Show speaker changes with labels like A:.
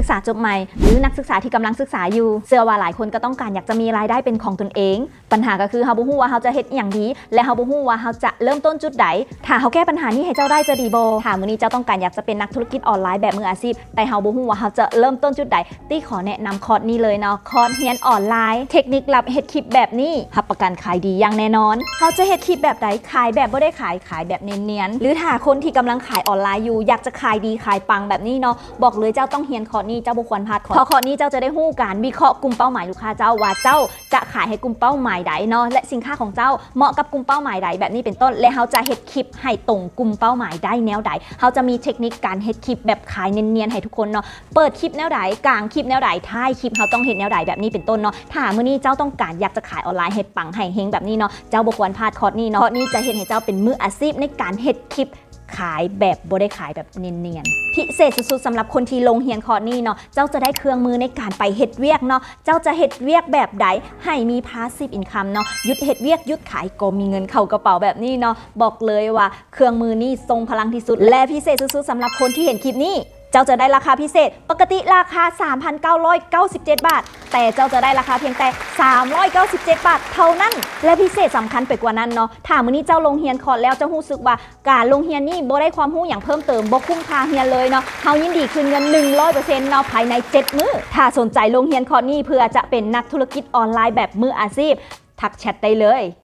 A: ศึกษาจบใหม่ หรือนักศึกษาที่กำลังศึกษาอยู่เชื่อว่าหลายคนก็ต้องการอยากจะมีรายได้เป็นของตนเอง ปัญหาก็คือเฮาบ่ฮู้ว่าเฮาจะเฮ็ดอย่างดี และเฮาบ่ฮู้ว่าเฮาจะเริ่มต้นจุดใดถ้าเฮาแก้ปัญหานี้ให้เจ้าได้จะดีบ่ถ้ามื้อนี้เจ้าต้องการอยากจะเป็นนักธุรกิจออนไลน์แบบมืออาชีพ แต่เฮาบ่ฮู้ว่าเฮาจะเริ่มต้นจุดใดตี้ขอแนะนำคอร์สนี้เลยเนาะคอร์สเรียนออนไลน์ เทคนิคลับเฮ็ดคลิปแบบนี้รับประกันขายดีอย่างแน่นอนเฮาจะเฮ็ดคลิปแบบใดขายแบบบ่ได้ขายขายแบบเนียนๆหรือถ้าคนที่กำลังขายออนไลน์อยู่อยากจะขายดีขายปังแบบนี้เนาะบอกเลยเจ้าต้องเรียนคอร์สนี้เจ้าบ่ควรพลาดคอร์สเพราะคอนี้เจ้าจะได้ฮู้การวิเคราะห์กลุ่มเป้าหมายลูกค้าเจ้าว่าเจ้าจะขายให้กลุ่มเป้าหมายใดเนาะและสินค้าของเจ้าเหมาะกับกลุ่มเป้าหมายใดแบบนี้เป็นต้น และเฮาจะเฮ็ดคลิปให้ตรงกลุ่มเป้าหมายได้แนวใดเฮาจะมีเทคนิคการเฮ็ดคลิปแบบขายเนียนๆให้ทุกคนเนาะเปิดคลิปแนวใดกลางคลิปแนวใดท้ายคลิปเฮาต้องเฮ็ดแนวใดแบบนี้เป็นต้นเนาะถ้ามื้อนี้เจ้าต้องการอยากจะขายออนไลน์เฮ็ดปังให้เฮงแบบนี้เนาะเจ้าบ่ควรพลาดคอร์สนี้เนาะคอร์สนี้จะเฮ็ดให้เจ้าเป็นมืออาชีพในการเฮ็ดคลิป ขายแบบบ่ได้ขายแบบเนียนๆพิเศษสุดๆสำหรับคนที่ลงเฮียนคอร์นี่เนาะเจ้าจะได้เครื่องมือในการไปเฮ็ดเวียกเนาะเจ้าจะเฮ็ดเวียกแบบใดให้มีพาสซีฟอินคัมเนาะหยุดเฮ็ดเวียกหยุดขายก็มีเงินเข้ากระเป๋าแบบนี้เนาะบอกเลยว่าเครื่องมือนี่ทรงพลังที่สุด และพิเศษสุดๆสำหรับคนที่เห็นคลิปนี้ เจ้าจะได้ราคาพิเศษ ปกติราคา 3,997 บาท แต่เจ้าจะได้ราคาเพียงแต่ 397 บาทเท่านั้น และพิเศษสำคัญไปกว่านั้นเนาะถ้ามื้อนี้เจ้าลงเฮียนคอร์สแล้วเจ้ารู้สึกว่าการลงเฮียนนี่บ่ได้ความรู้อย่างเพิ่มเติมบ่คุ้มค่าเฮียนเลยเนาะเฮายินดีคืนเงิน 100%เนาะภายใน 7 มื้อถ้าสนใจลงเฮียนคอร์สนี่เพื่อจะเป็นนักธุรกิจออนไลน์แบบมืออาชีพทักแชทได้เลย